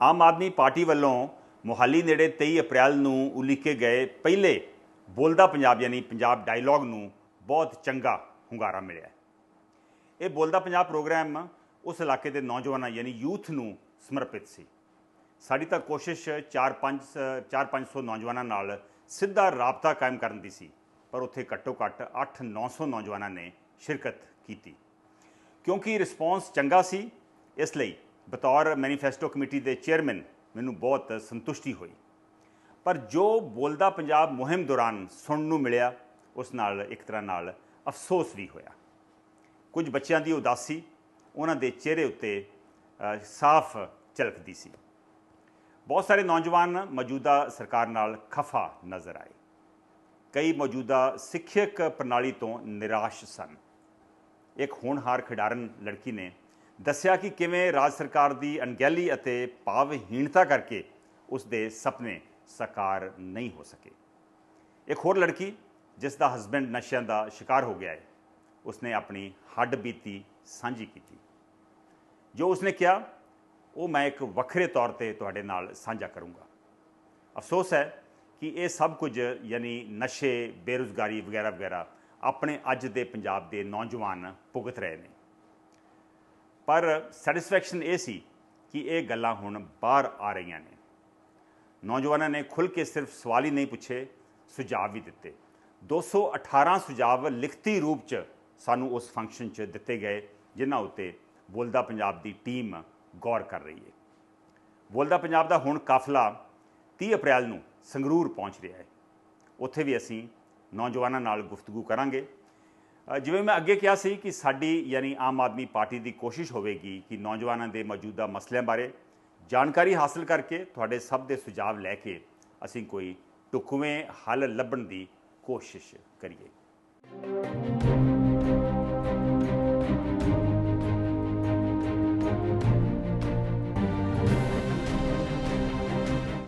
Aam Aadmi party ਵੱਲੋਂ ਮੁਹਾਲੀ ਨੇੜੇ 23 ਅਪ੍ਰੈਲ ਨੂੰ ਉਲੀਕੇ ਗਏ ਪਹਿਲੇ ਬੋਲਦਾ ਪੰਜਾਬ ਯਾਨੀ ਪੰਜਾਬ ਡਾਇਲੌਗ ਨੂੰ ਬਹੁਤ ਚੰਗਾ ਹੁੰਗਾਰਾ ਮਿਲਿਆ ਇਹ ਬੋਲਦਾ ਪੰਜਾਬ ਪ੍ਰੋਗਰਾਮ ਉਸ ਇਲਾਕੇ ਦੇ ਨੌਜਵਾਨਾਂ ਯਾਨੀ ਯੂਥ ਨੂੰ ਸਮਰਪਿਤ ਸੀ। ਸਾਡੀ ਤਾਂ ਕੋਸ਼ਿਸ਼ 4-5 4-500 ਨੌਜਵਾਨਾਂ ਨਾਲ ਸਿੱਧਾ ਰਾਬਤਾ ਕਾਇਮ ਕਰਨ ਦੀ ਸੀ, ਪਰ ਉੱਥੇ ਘੱਟੋ ਘੱਟ 8-900 ਨੌਜਵਾਨਾਂ ਨੇ ਸ਼ਿਰਕਤ ਕੀਤੀ। ਕਿਉਂਕਿ ਰਿਸਪੌਂਸ ਚੰਗਾ ਸੀ, ਇਸ ਲਈ ਬਤੌਰ ਮੈਨੀਫੈਸਟੋ ਕਮੇਟੀ ਦੇ ਚੇਅਰਮੈਨ ਮੈਨੂੰ ਬਹੁਤ ਸੰਤੁਸ਼ਟੀ ਹੋਈ। ਪਰ ਜੋ ਬੋਲਦਾ ਪੰਜਾਬ ਮੁਹਿੰਮ ਦੌਰਾਨ ਸੁਣਨ ਨੂੰ ਮਿਲਿਆ, ਉਸ ਨਾਲ ਇੱਕ ਤਰ੍ਹਾਂ ਨਾਲ ਅਫਸੋਸ ਵੀ ਹੋਇਆ। ਕੁਝ ਬੱਚਿਆਂ ਦੀ ਉਦਾਸੀ ਉਹਨਾਂ ਦੇ ਚਿਹਰੇ ਉੱਤੇ ਸਾਫ਼ ਝਲਕਦੀ ਸੀ। ਬਹੁਤ ਸਾਰੇ ਨੌਜਵਾਨ ਮੌਜੂਦਾ ਸਰਕਾਰ ਨਾਲ ਖਫਾ ਨਜ਼ਰ ਆਏ। ਕਈ ਮੌਜੂਦਾ ਸਿੱਖਿਅਕ ਪ੍ਰਣਾਲੀ ਤੋਂ ਨਿਰਾਸ਼ ਸਨ। ਇੱਕ ਹੋਣਹਾਰ ਖਿਡਾਰਨ ਲੜਕੀ ਨੇ ਦੱਸਿਆ ਕਿ ਕਿਵੇਂ ਰਾਜ ਸਰਕਾਰ ਦੀ ਅਣਗਹਿਲੀ ਅਤੇ ਭਾਵਹੀਣਤਾ ਕਰਕੇ ਉਸ ਦੇ ਸੁਪਨੇ ਸਾਕਾਰ ਨਹੀਂ ਹੋ ਸਕੇ। ਇੱਕ ਹੋਰ ਲੜਕੀ, ਜਿਸ ਦਾ ਹਸਬੰਡ ਨਸ਼ਿਆਂ ਦਾ ਸ਼ਿਕਾਰ ਹੋ ਗਿਆ ਹੈ, ਉਸਨੇ ਆਪਣੀ ਹੱਡ ਬੀਤੀ ਸਾਂਝੀ ਕੀਤੀ। ਜੋ ਉਸਨੇ ਕਿਹਾ, ਉਹ ਮੈਂ ਇੱਕ ਵੱਖਰੇ ਤੌਰ ਤੇ ਤੁਹਾਡੇ ਨਾਲ ਸਾਂਝਾ ਕਰੂੰਗਾ। ਅਫਸੋਸ ਹੈ ਕਿ ਇਹ ਸਭ ਕੁਝ, ਯਾਨੀ ਨਸ਼ੇ, ਬੇਰੁਜ਼ਗਾਰੀ ਵਗੈਰਾ ਵਗੈਰਾ ਆਪਣੇ ਅੱਜ ਦੇ ਪੰਜਾਬ ਦੇ ਨੌਜਵਾਨ ਭੁਗਤ ਰਹੇ ਨੇ। ਪਰ ਸੈਟੀਸਫੈਕਸ਼ਨ ਇਹ ਸੀ ਕਿ ਇਹ ਗੱਲਾਂ ਹੁਣ ਬਾਹਰ ਆ ਰਹੀਆਂ ਨੇ। ਨੌਜਵਾਨਾਂ ਨੇ ਖੁੱਲ੍ਹ ਕੇ ਸਿਰਫ ਸਵਾਲ ਹੀ ਨਹੀਂ ਪੁੱਛੇ, ਸੁਝਾਅ ਵੀ ਦਿੱਤੇ। 218 ਸੁਝਾਅ ਲਿਖਤੀ ਰੂਪ ਚ ਸਾਨੂੰ ਉਸ ਫੰਕਸ਼ਨ ਚ ਦਿੱਤੇ ਗਏ, ਜਿਨ੍ਹਾਂ ਉੱਤੇ ਬੋਲਦਾ ਪੰਜਾਬ ਦੀ ਟੀਮ ਗੌਰ ਕਰ ਰਹੀ ਹੈ। ਬੋਲਦਾ ਪੰਜਾਬ ਦਾ ਹੁਣ ਕਾਫਲਾ 30 ਅਪ੍ਰੈਲ ਨੂੰ ਸੰਗਰੂਰ ਪਹੁੰਚ ਰਿਹਾ ਹੈ। ਉੱਥੇ ਵੀ ਅਸੀਂ ਨੌਜਵਾਨਾਂ ਨਾਲ ਗੁਫ਼ਤਗੂ ਕਰਾਂਗੇ। ਜਿਵੇਂ ਮੈਂ ਅੱਗੇ ਕਿਹਾ ਸੀ ਕਿ ਸਾਡੀ ਯਾਨੀ ਆਮ ਆਦਮੀ ਪਾਰਟੀ ਦੀ ਕੋਸ਼ਿਸ਼ ਹੋਵੇਗੀ ਕਿ ਨੌਜਵਾਨਾਂ ਦੇ ਮੌਜੂਦਾ ਮਸਲਿਆਂ ਬਾਰੇ ਜਾਣਕਾਰੀ ਹਾਸਲ ਕਰਕੇ ਤੁਹਾਡੇ ਸਭ ਦੇ ਸੁਝਾਅ ਲੈ ਕੇ ਅਸੀਂ ਕੋਈ ਢੁਕਵੇਂ ਹੱਲ ਲੱਭਣ ਦੀ ਕੋਸ਼ਿਸ਼ ਕਰੀਏ।